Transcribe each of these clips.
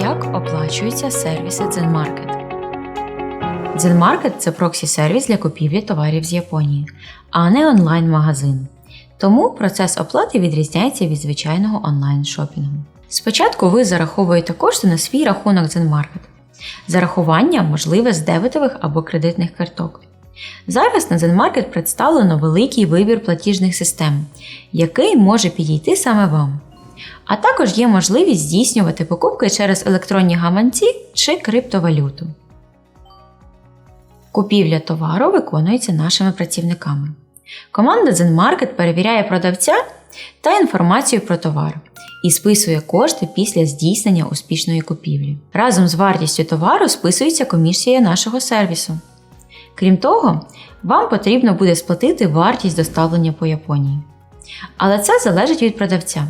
Як оплачуються сервіси Zenmarket? Zenmarket – це проксі-сервіс для купівлі товарів з Японії, а не онлайн-магазин. Тому процес оплати відрізняється від звичайного онлайн-шопінгу. Спочатку ви зараховуєте кошти на свій рахунок Zenmarket. Зарахування можливе з дебетових або кредитних карток. Зараз на Zenmarket представлено великий вибір платіжних систем, який може підійти саме вам. А також є можливість здійснювати покупки через електронні гаманці чи криптовалюту. Купівля товару виконується нашими працівниками. Команда ZenMarket перевіряє продавця та інформацію про товар і списує кошти після здійснення успішної купівлі. Разом з вартістю товару списується комісія нашого сервісу. Крім того, вам потрібно буде сплатити вартість доставлення по Японії. Але це залежить від продавця.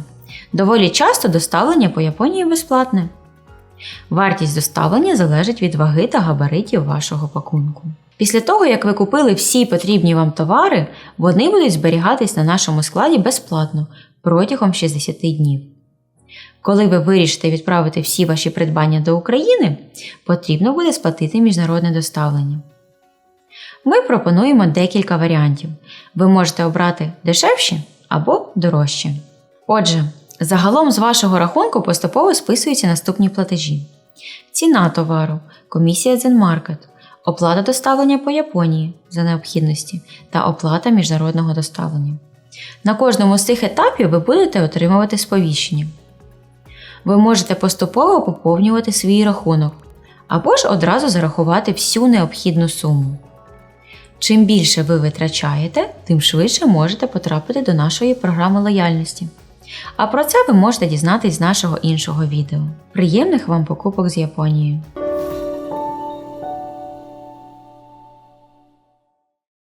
Доволі часто доставлення по Японії безплатне. Вартість доставлення залежить від ваги та габаритів вашого пакунку. Після того, як ви купили всі потрібні вам товари, вони будуть зберігатись на нашому складі безплатно протягом 60 днів. Коли ви вирішите відправити всі ваші придбання до України, потрібно буде сплатити міжнародне доставлення. Ми пропонуємо декілька варіантів. Ви можете обрати дешевші або дорожчі. Отже, загалом з вашого рахунку поступово списуються наступні платежі: ціна товару, комісія Zenmarket, оплата доставлення по Японії за необхідності та оплата міжнародного доставлення. На кожному з цих етапів ви будете отримувати сповіщення. Ви можете поступово поповнювати свій рахунок або ж одразу зарахувати всю необхідну суму. Чим більше ви витрачаєте, тим швидше можете потрапити до нашої програми лояльності. А про це ви можете дізнатись з нашого іншого відео. Приємних вам покупок з Японією!